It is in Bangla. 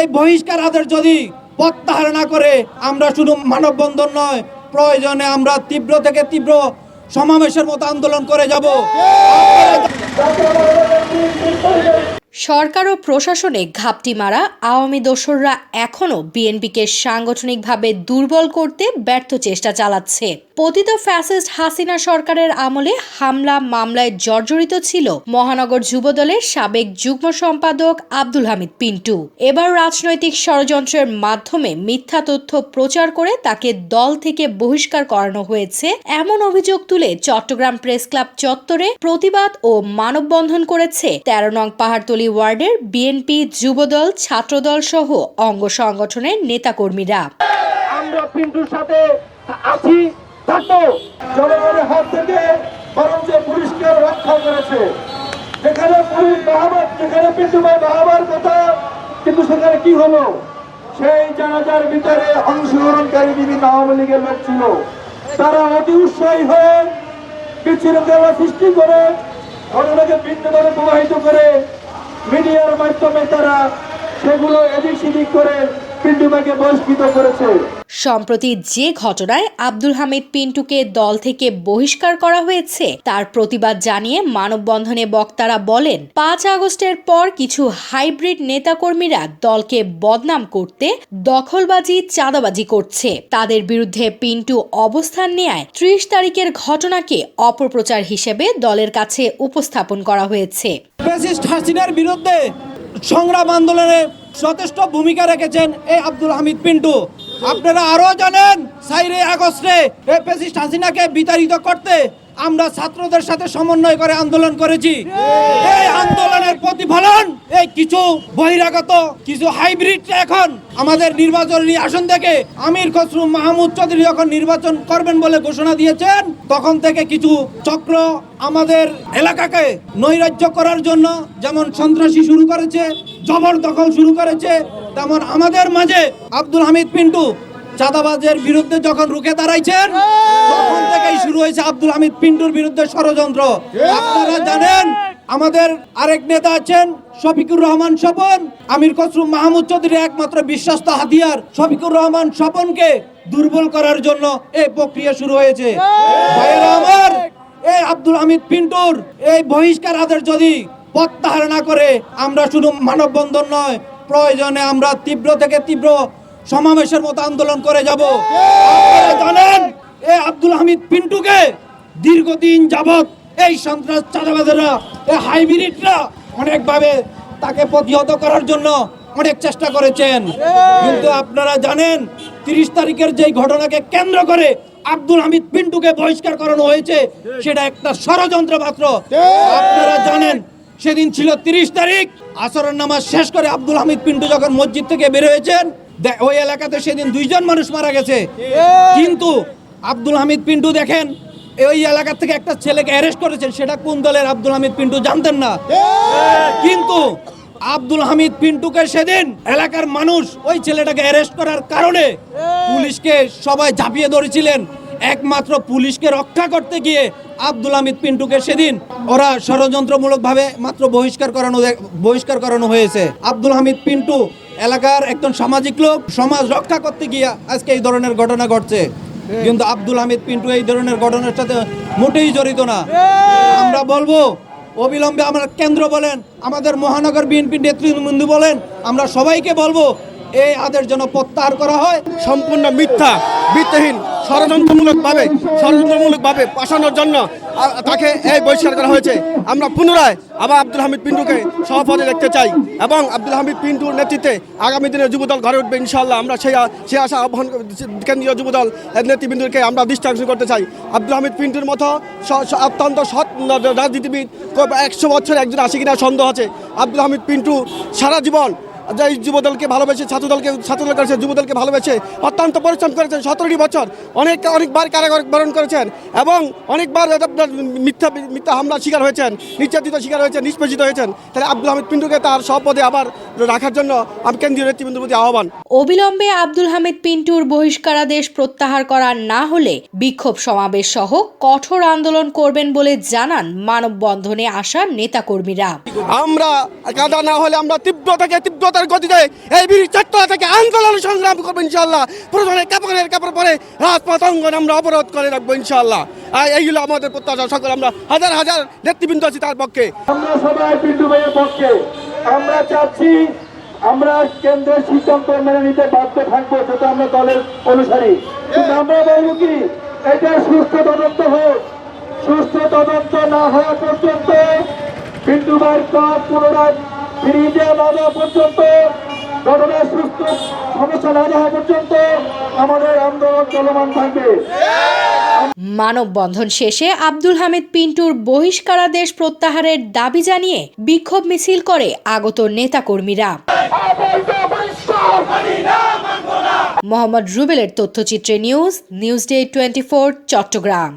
এই বহিষ্কার আদেশ যদি প্রত্যাহার না করে, আমরা শুধু মানববন্ধন নয়, প্রয়োজনে আমরা তীব্র থেকে তীব্র সমাবেশের মতো আন্দোলন করে যাব। সরকার ও প্রশাসনে ঘাপটি মারা আওয়ামী দোসররা এখনও বিএনপিকে সাংগঠনিকভাবে দুর্বল করতে ব্যর্থ চেষ্টা চালাচ্ছে। পতিত ফ্যাসিস্ট হাসিনা সরকারের আমলে হামলা মামলায় জর্জরিত ছিল মহানগর যুবদলের সাবেক যুগ্ম সম্পাদক আব্দুল হামিদ পিন্টু। এবার রাজনৈতিক ষড়যন্ত্রের মাধ্যমে মিথ্যা তথ্য প্রচার করে তাকে দল থেকে বহিষ্কার করানো হয়েছে। এমন অভিযোগ তুলে চট্টগ্রাম প্রেস ক্লাব চত্বরে প্রতিবাদ ও মানববন্ধন করেছে তেরো নং পাহাড়তলি ওয়ার্ডের বিএনপি যুবদল, ছাত্রদল সহ অঙ্গ সংগঠনের নেতাকর্মীরা। আমরা পিন্টুর সাথে আছি, থাকব। জনগণের হাত থেকে বরঞ্চ পুলিশকে রক্ষা করেছে। যেখানে পুলিশ বাহাবার, যেখানে পিন্টু ভাই বাহাবার কথা, কিন্তু সেখানে কি হলো? সেই জানাজার ভিতরে অংশগ্রহণকারী বিভিন্ন আওয়ামী লীগের লোক ছিল। তারা অতি উৎসাহী হয়ে বিচ্ছিন্নতা সৃষ্টি করে, ঘটনাকে ভিন্নভাবে প্রবাহিত করে মিডিয়ার মাধ্যমে তারা সেগুলো এদিক সেদিক করে পিন্টু ভাইকে বহিষ্কৃত করেছে। সম্প্রতি যে ঘটনায় আব্দুল হামিদ পিন্টুকে দল থেকে বহিষ্কার করা হয়েছে, তার প্রতিবাদ জানিয়ে মানববন্ধনে বক্তারা বলেন, পাঁচ আগস্টের পর কিছু হাইব্রিড নেতাকর্মীরা দলকে বদনাম করতে দখলবাজি, চাঁদাবাজি করছে। তাদের বিরুদ্ধে পিন্টু অবস্থান নেয় ত্রিশ তারিখের ঘটনাকে অপপ্রচার হিসেবে দলের কাছে উপস্থাপন করা হয়েছে। বিরুদ্ধে সংগ্রাম আন্দোলনে যথেষ্ট ভূমিকা রেখেছেন এই আব্দুল হামিদ পিন্টু। আপনারা আরও জানেন সাইরে আগস্টে এই হাসিনাকে বিতাড়িত করতে আমরা ছাত্রদের সাথে সমন্বয় করে আন্দোলন করেছি। এই আন্দোলনের প্রতিফলন এই কিছু বহিরাগত কিছু হাইব্রিড এখন আমাদের নির্বাচনী আসন থেকে আমির খসরু মাহমুদ চৌধুরী যখন নির্বাচন করবেন বলে ঘোষণা দিয়েছেন তখন থেকে কিছু চক্র আমাদের এলাকাকে নৈরাজ্য করার জন্য যেমন সন্ত্রাসী শুরু করেছে জবরদখল শুরু করেছে, তেমন আমাদের মাঝে আব্দুল হামিদ পিন্টু চাঁদাবাজের বিরুদ্ধে যখন রুখে দাঁড়াইছেন, তখন থেকেই শুরু হয়েছে আব্দুল হামিদ পিন্টুর বিরুদ্ধে ষড়যন্ত্র। আপনারা জানেন, আমাদের আরেক নেতা আছেন শফিকুর রহমান স্বপন। আমির খসরু মাহমুদ চৌধুরী একমাত্র বিশ্বস্ত হাতিয়ার শফিকুর রহমান স্বপনকে দুর্বল করার জন্য এই প্রক্রিয়া শুরু হয়েছে। আমার, এই আব্দুল হামিদ পিন্টুর এই বহিষ্কার আদেশ যদি প্রত্যাহার না করে আমরা শুধু মানববন্ধন নয়, প্রয়োজনে আমরা তীব্র থেকে তীব্র সমাবেশের মতো আন্দোলন করে যাব। জানেন, এ আব্দুল হামিদ পিন্টুকে দীর্ঘদিন যাবৎ এই সন্ত্রাস চাঁদাবাজেরা এই হাইব্রিডরা অনেকভাবে তাকে প্রতিহত করার জন্য অনেক চেষ্টা করেছেন। কিন্তু আপনারা জানেন, তিরিশ তারিখের যেই ঘটনাকে কেন্দ্র করে আব্দুল হামিদ পিন্টুকে বহিষ্কার করানো হয়েছে, সেটা একটা ষড়যন্ত্র মাত্র আপনারা জানেন সেদিন ছিল তিরিশ তারিখ। আসরের নামাজ শেষ করে আব্দুল হামিদ পিন্টু যখন মসজিদ থেকে বের হয়েছেন ওই এলাকাতে সেদিন দুইজন মানুষ মারা গেছে। কিন্তু আব্দুল হামিদ পিন্টু দেখেন ওই এলাকা থেকে একটা ছেলেকে অ্যারেস্ট করেছেন সেটা কোন দলের আব্দুল হামিদ পিন্টু জানতেন না। কিন্তু আব্দুল হামিদ পিন্টুকে সেদিন এলাকার মানুষ ওই ছেলেটাকে অ্যারেস্ট করার কারণে পুলিশকে সবাই ঝাঁপিয়ে ধরেছিলেন। একমাত্র পুলিশকে রক্ষা করতে গিয়ে আব্দুল হামিদ পিন্টুকে সেদিন ওরা ষড়যন্ত্রমূলক ভাবে মাত্র বহিষ্কার করানো বহিষ্কার করানো হয়েছে। আব্দুল হামিদ পিন্টু এলাকার একজন সামাজিক লোক, সমাজ রক্ষা করতে গিয়ে আজকে এই ধরনের ঘটনা ঘটছে। কিন্তু আব্দুল হামিদ পিন্টু এই ধরনের ঘটনার সাথে মোটেই জড়িত না। আমরা বলব, অবিলম্বে আমরা কেন্দ্র বলেন, আমাদের মহানগর বিএনপি নেতৃবৃন্দ বলেন, আমরা সবাইকে বলব, এই আদেশ যেন প্রত্যাহার করা হয়। সম্পূর্ণ মিথ্যা। ভিত্তিহীন ষড়যন্ত্রমূলকভাবে ষড়যন্ত্রমূলকভাবে পাঠানোর জন্য তাকে এই বহিষ্কার করা হয়েছে। আমরা পুনরায় আবার আব্দুল হামিদ পিন্টুকে সভাপতি দেখতে চাই এবং আব্দুল হামিদ পিন্টুর নেতৃত্বে আগামী দিনে যুবদল ঘরে উঠবে ইনশাল্লাহ আমরা সেই সে আশা আহ্বান কেন্দ্রীয় যুবদল নেতৃবৃন্দকে আমরা দৃষ্টি আকর্ষণ করতে চাই। আব্দুল হামিদ পিন্টুর মতো অত্যন্ত সৎ রাজনীতিবিদ একশো বছর একজন আসে কিনা সন্দেহ আছে। আব্দুল হামিদ পিন্টু সারা জীবন যে এই যুবদলকে ভালোবেসে ছাত্রদলকে ছাত্রদল করেছে যুবদলকে ভালোবেসে অত্যন্ত পরিশ্রম করেছেন সতেরোটি বছর। অনেক অনেকবার কারাগার বরণ করেছেন এবং অনেকবার আপনার মিথ্যা মিথ্যা হামলার শিকার হয়েছেন নির্যাতিত শিকার হয়েছেন নিষ্পেষিত হয়েছেন। তাহলে আব্দুল হামিদ পিন্টুকে তার সব পদে আবার রাখার জন্য আমি কেন্দ্রীয় নেতৃবৃন্দের প্রতি আহ্বান। অবিলম্বে আব্দুল হামিদ পিন্টুর বহিষ্কারাদেশ প্রত্যাহার করা না হলে বিক্ষোভ সমাবেশ সহ কঠোর আন্দোলন করবেন বলে জানান মানববন্ধনে আসা নেতাকর্মীরা। আমরা কাদা না হলে আমরা তীব্র থেকে তীব্রতা দ্রুততার গতিতে এই বীর চট্টলা থেকে আন্দোলন সংগ্রাম করব ইনশাল্লাহ প্রধানের কাপড়ের কাপড় পরে রাজপথ অঙ্গন আমরা অবরোধ করে রাখব ইনশাল্লাহ আর এইগুলো আমাদের প্রত্যাশা। সকল আমরা হাজার হাজার নেতৃবৃন্দ আছি তার পক্ষে। আমরা সবাই পিন্টু ভাইয়ের পক্ষে। আমরা চাচ্ছি আমরা কেন্দ্রের সিদ্ধান্ত মেনে নিতে বাধ্য থাকব, সেটা আমরা দলের অনুসারী। কিন্তু আমরা বলব কি, এটা সুস্থ তদন্ত হোক। সুস্থ তদন্ত না হওয়া পর্যন্ত পিন্টু ভাইয়ের পুনরায় মানববন্ধন শেষে আব্দুল হামিদ পিন্টুর বহিষ্কারাদেশ প্রত্যাহারের দাবি জানিয়ে বিক্ষোভ মিছিল করে আগত নেতাকর্মীরা। মোহাম্মদ রুবেলের তথ্যচিত্রে news news day twenty Chattogram.